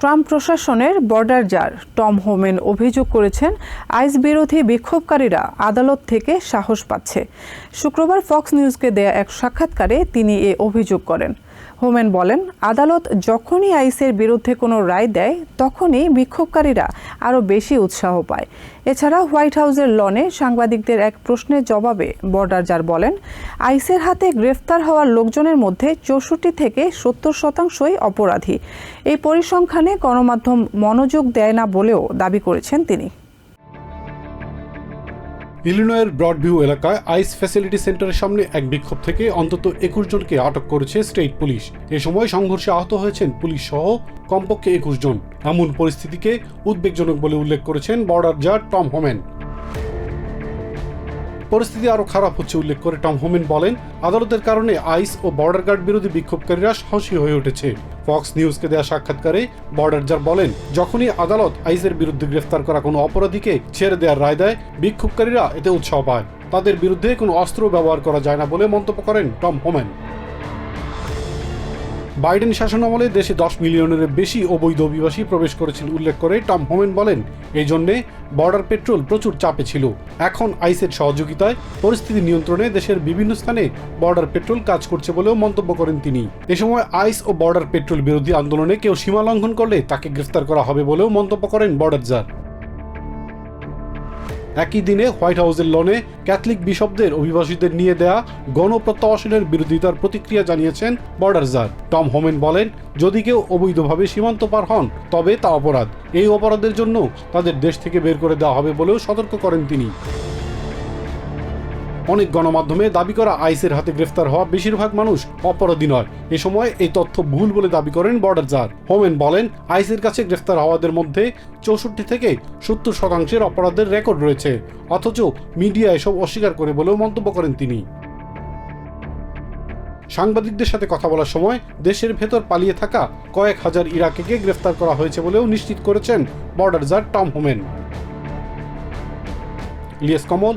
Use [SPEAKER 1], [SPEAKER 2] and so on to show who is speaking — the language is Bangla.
[SPEAKER 1] ট্রাম্প প্রশাসনের বর্ডার জার। টম হোমেন অভিযোগ করেছেন, আইস বিরোধী বিক্ষোভকারীরা আদালত থেকে সাহস পাচ্ছে। শুক্রবার ফক্স নিউজকে দেয়া এক সাক্ষাৎকারে তিনি এ অভিযোগ করেন। হোমেন বলেন, আদালত যখনই আইসের বিরুদ্ধে কোনো রায় দেয়, তখনই বিক্ষোভকারীরা আরও বেশি উৎসাহ পায়। এছাড়া হোয়াইট হাউসের লনে সাংবাদিকদের এক প্রশ্নের জবাবে বর্ডার জার বলেন, আইসের হাতে গ্রেফতার হওয়ার লোকজনের মধ্যে চৌষট্টি থেকে সত্তর শতাংশই অপরাধী। এই পরিসংখ্যানে গণমাধ্যম মনোযোগ দেয় না বলেও দাবি করেছেন তিনি।
[SPEAKER 2] ইলিনয়ের ব্রডভিউ এলাকায় আইস ফ্যাসিলিটি সেন্টারের সামনে এক বিক্ষোভ থেকে অন্তত একুশ জনকে আটক করেছে স্টেট পুলিশ। এ সময় সংঘর্ষে আহত হয়েছেন পুলিশ সহ কমপক্ষে একুশ জন। এমন পরিস্থিতিকে উদ্বেগজনক বলে উল্লেখ করেছেন বর্ডার জার টম হোমেন। পরিস্থিতি আরও খারাপ হচ্ছে উল্লেখ করে টম হোমেন বলেন, আদালতের কারণে আইস ও বর্ডার গার্ড বিরোধী বিক্ষোভকারীরা সাহসী হয়ে উঠেছে। ফক্স নিউজকে দেয়া সাক্ষাৎকারে বর্ডার জার বলেন, যখনই আদালত আইসের বিরুদ্ধে গ্রেফতার করা কোনো অপরাধীকে ছেড়ে দেওয়ার রায় দেয়, বিক্ষোভকারীরা এতে উৎসাহ পায়। তাদের বিরুদ্ধে কোনো অস্ত্র ব্যবহার করা যায় না বলে মন্তব্য করেন টম হোমেন বাইডেন শাসনামলে দেশে দশ মিলিয়নের বেশি অবৈধ অভিবাসী প্রবেশ করেছিল উল্লেখ করে টম হোমেন বলেন, এই জন্যে বর্ডার পেট্রোল প্রচুর চাপে ছিল। এখন আইসের সহযোগিতায় পরিস্থিতি নিয়ন্ত্রণে দেশের বিভিন্ন স্থানে বর্ডার পেট্রোল কাজ করছে বলেও মন্তব্য করেন তিনি। এ সময় আইস ও বর্ডার পেট্রোল বিরোধী আন্দোলনে কেউ সীমা লঙ্ঘন করলে তাকে গ্রেফতার করা হবে বলেও মন্তব্য করেন বর্ডার জার একই দিনে হোয়াইট হাউসের লনে ক্যাথলিক বিশপদের অভিবাসীদের নিয়ে দেয়া গণপ্রত্যাবাসনের বিরোধিতার প্রতিক্রিয়া জানিয়েছেন বর্ডারজার। টম হোমেন বলেন, যদি কেউ অবৈধভাবে সীমান্ত পার হন, তবে তা অপরাধ। এই অপরাধের জন্য তাদের দেশ থেকে বের করে দেওয়া হবে বলেও সতর্ক করেন তিনি। অনেক গণমাধ্যমে দাবি করা আইসের হাতে গ্রেফতার হওয়া বেশিরভাগ মানুষ অপরাধী নয়। এ সময় এই তথ্য ভুল বলে দাবি করেন বর্ডার জার হোমেন বলেন, আইসের কাছে গ্রেফতার হওয়াদের মধ্যে চৌষট্টি থেকে সত্তর শতাংশের অপরাধের রেকর্ড রয়েছে। অথচ মিডিয়া এসব অস্বীকার করে বলেও মন্তব্য করেন তিনি। সাংবাদিকদের সাথে কথা বলার সময় দেশের ভেতর পালিয়ে থাকা কয়েক হাজার ইরাকিকে গ্রেফতার করা হয়েছে বলেও নিশ্চিত করেছেন border czar Tom Homan. Ilias Kamal